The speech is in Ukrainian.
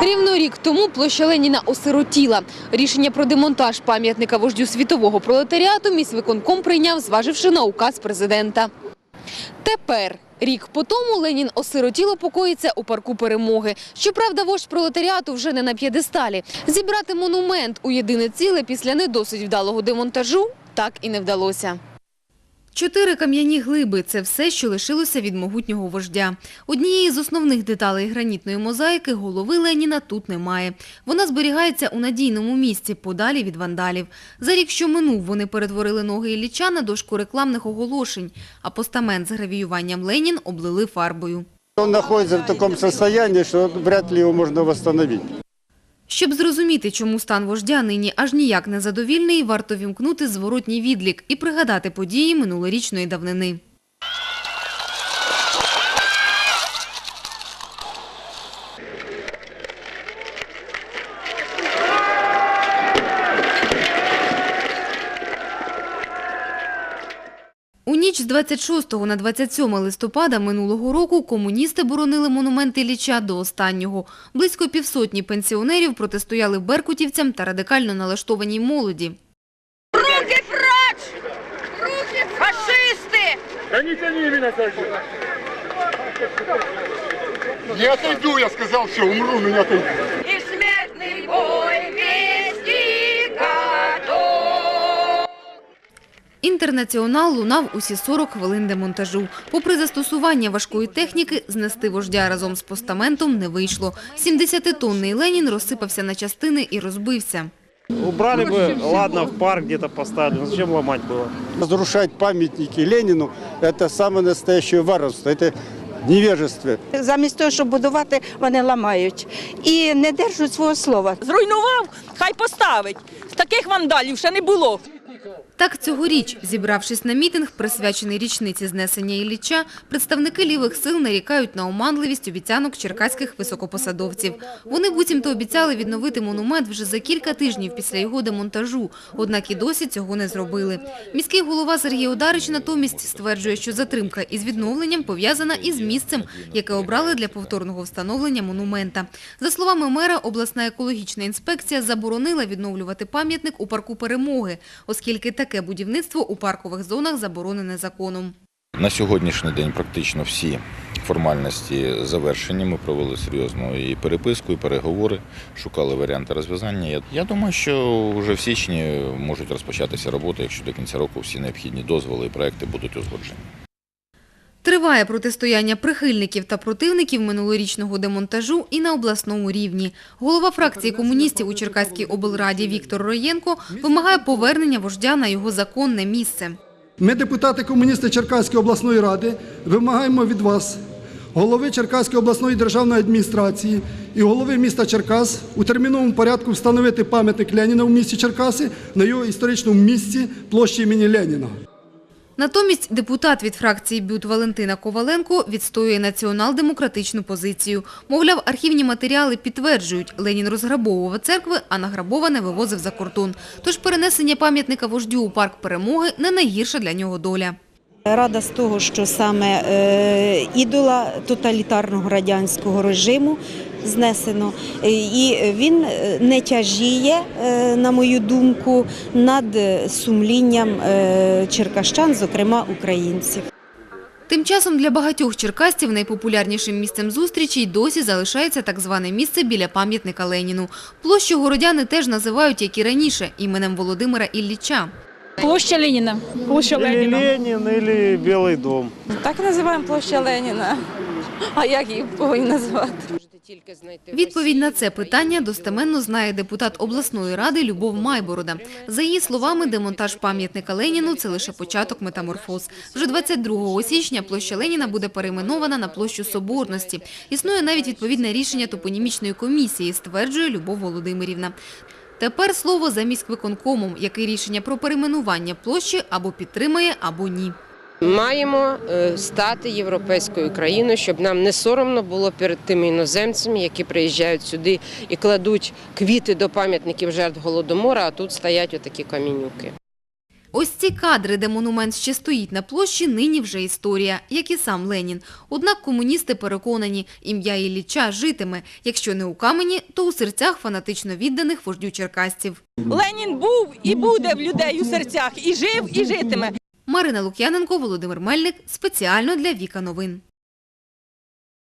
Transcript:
Рівно рік тому площа Леніна осиротіла. Рішення про демонтаж пам'ятника вождю світового пролетаріату міськвиконком прийняв, зваживши на указ президента. Тепер, рік по тому, Ленін осиротіло покоїться у парку перемоги. Щоправда, вождь пролетаріату вже не на п'єдесталі. Зібрати монумент у єдине ціле після не досить вдалого демонтажу так і не вдалося. Чотири кам'яні глиби – це все, що лишилося від могутнього вождя. Однієї з основних деталей гранітної мозаїки голови Леніна тут немає. Вона зберігається у надійному місці, подалі від вандалів. За рік, що минув, вони перетворили ноги Ілліча на дошку рекламних оголошень, а постамент з гравіюванням Ленін облили фарбою. Он находится в таком состоянии, что вряд ли его можно восстановить. Щоб зрозуміти, чому стан вождя нині аж ніяк не задовільний, варто вімкнути зворотній відлік і пригадати події минулорічної давнини. У ніч з 26 на 27 листопада минулого року комуністи боронили монумент Ілліча до останнього. Близько півсотні пенсіонерів протистояли беркутівцям та радикально налаштованій молоді. Руки прочь! Руки Фашисты! Да не тяни меня так же. Не отойду, я сказал, все, умру, не отойду. Інтернаціонал лунав усі 40 хвилин демонтажу. Попри застосування важкої техніки, знести вождя разом з постаментом не вийшло. 70-тонний Ленін розсипався на частини і розбився. Убрали бы, ладно, в парк где-то поставили. но Зачем ломать было? Разрушать памятники Ленину – это самое настоящее варварство, это невежество. Замість того, щоб будувати, вони ламають і не держать свого слова. Зруйнував, хай поставить. Таких вандалів ще не було. Так цьогоріч, зібравшись на мітинг, присвячений річниці знесення Ілліча, представники лівих сил нарікають на оманливість обіцянок черкаських високопосадовців. Вони буцімто обіцяли відновити монумент вже за кілька тижнів після його демонтажу, однак і досі цього не зробили. Міський голова Сергій Одарич натомість стверджує, що затримка із відновленням пов'язана із місцем, яке обрали для повторного встановлення монумента. За словами мера, обласна екологічна інспекція заборонила відновлювати пам'ятник у парку Перемоги, оскільки таке будівництво у паркових зонах заборонене законом. На сьогоднішній день практично всі формальності завершені. Ми провели серйозну і переписку, і переговори, шукали варіанти розв'язання. Я- думаю, що вже в січні можуть розпочатися роботи, якщо до кінця року всі необхідні дозволи і проекти будуть узгоджені. Триває протистояння прихильників та противників минулорічного демонтажу і на обласному рівні. Голова фракції комуністів у Черкаській облраді Віктор Роєнко вимагає повернення вождя на його законне місце. Ми, депутати комуністи Черкаської обласної ради, вимагаємо від вас, голови Черкаської обласної державної адміністрації і голови міста Черкас у терміновому порядку встановити пам'ятник Леніна в місті Черкаси на його історичному місці площі імені Леніна. Натомість депутат від фракції БЮТ Валентина Коваленко відстоює націонал-демократичну позицію. Мовляв, архівні матеріали підтверджують, Ленін розграбовував церкви, а награбоване вивозив за кордон. Тож перенесення пам'ятника вождю у парк перемоги не найгірша для нього доля. Рада з того, що саме е, ідола тоталітарного радянського режиму знесено, Е, і він е, не тяжіє, е, на мою думку, над сумлінням черкащан, зокрема українців. Тим часом для багатьох черкасців найпопулярнішим місцем зустрічі й досі залишається так зване місце біля пам'ятника Леніну. Площу городяни теж називають, як і раніше, іменем Володимира Ілліча. Площа Леніна. Площа Леніна. Ленин, или Белый дом. Так називаємо площа Леніна. А як її повинні назвати? Відповідь на це питання достеменно знає депутат обласної ради Любов Майборода. За її словами, демонтаж пам'ятника Леніну – це лише початок метаморфоз. Вже 22 січня площа Леніна буде перейменована на площу Соборності. Існує навіть відповідне рішення топонімічної комісії, стверджує Любов Володимирівна. Тепер слово за міськвиконкомом, який рішення про перейменування площі або підтримає, або ні. Маємо е, стати європейською країною, щоб нам не соромно було перед тими іноземцями, які приїжджають сюди і кладуть квіти до пам'ятників жертв голодомора, а тут стоять отакі камінюки. Ось ці кадри, де монумент ще стоїть на площі, нині вже історія, як і сам Ленін. Однак комуністи переконані, ім'я Ілліча житиме. Якщо не у камені, то у серцях фанатично відданих вождю черкасців. Ленін був і буде в людей у серцях, і жив, і житиме. Марина Лук'яненко, Володимир Мельник. Спеціально для Віка Новин.